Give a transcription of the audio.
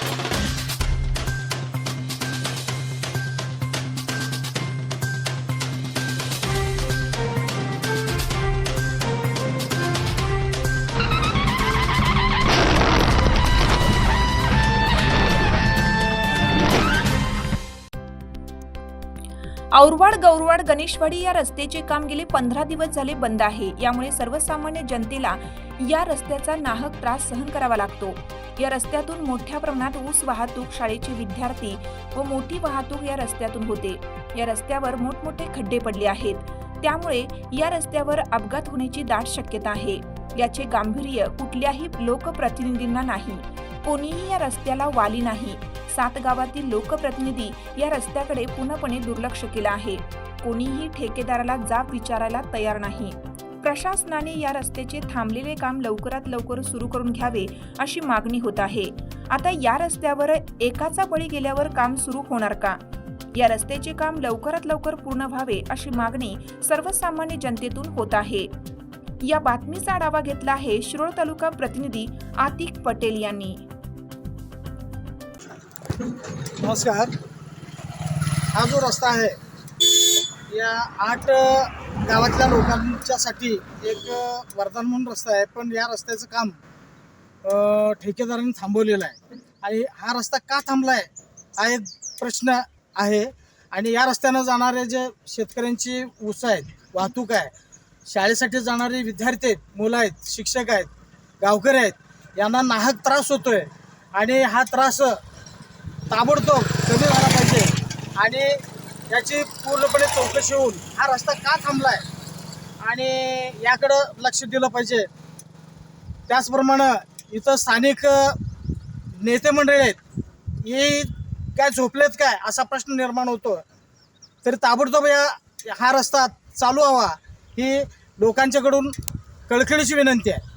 Thank you. Aurwad गौरवाड Ganeshwadi या रस्त्याचे काम गेले पंधरा दिवस झाले बंद आहे. यामुळे सर्वसामान्य जनतेला या रस्त्याचा नाहक त्रास सहन करावा लागतो. या रस्त्यातून मोठ्या प्रमाणात ऊस वाहतूक शाळेचे विद्यार्थी व मोठी वाहतूक या रस्त्यातून होते. या रस्त्यावर मोठमोठे खड्डे पडले आहेत. त्यामुळे या रस्त्यावर अपघात होण्याची दाट शक्यता आहे. याचे गांभीर्य कुठल्याही लोकप्रतिनिधींना नाही. कोणीही या रस्त्याला वाली नाही. सात गावातील लोकप्रतिनिधी या रस्त्याकडे पूर्णपणे दुर्लक्ष केलं आहे. कोणीही ठेकेदाराला जाब विचारायला तयार नाही. प्रशासनाने या रस्त्याचे थांबलेले काम लवकरात लवकर सुरू करून घ्यावे अशी मागणी होत आहे. आता या रस्त्यावर एकाचा बळी गेल्यावर काम सुरू होणार का? या रस्त्याचे काम लवकरात लवकर पूर्ण व्हावे अशी मागणी सर्वसामान्य जनतेतून होत आहे. या बातमीचा आढावा घेतला आहे शिरोळ तालुका प्रतिनिधी आतिक पटेल यांनी. नमस्कार. हा जो रस्ता आहे या आठ गावातल्या लोकांच्यासाठी एक वरदान म्हणून रस्ता आहे पण या रस्त्याचं काम ठेकेदाराने ठेकेदारांनी थांबवलेलं आहे. आणि हा रस्ता का थांबला आहे हा एक प्रश्न आहे. आणि या रस्त्यानं जाणारे जे शेतकऱ्यांची ऊस आहेत वाहतूक आहे शाळेसाठी जाणारे विद्यार्थी आहेत मुलं आहेत शिक्षक आहेत गावकरी आहेत यांना नाहक त्रास होतोय. आणि हा त्रास ताबडतोब कमी झाला पाहिजे. आणि याची पूर्णपणे चौकशी होऊन हा रस्ता का थांबला आहे आणि याकडं लक्ष दिलं पाहिजे. त्याचप्रमाणे इथं स्थानिक नेते मंडळी आहेत हे काय झोपलेत काय असा प्रश्न निर्माण होतो. तरी ताबडतोब या हा रस्ता चालू हवा ही लोकांच्याकडून कळकळीची विनंती आहे.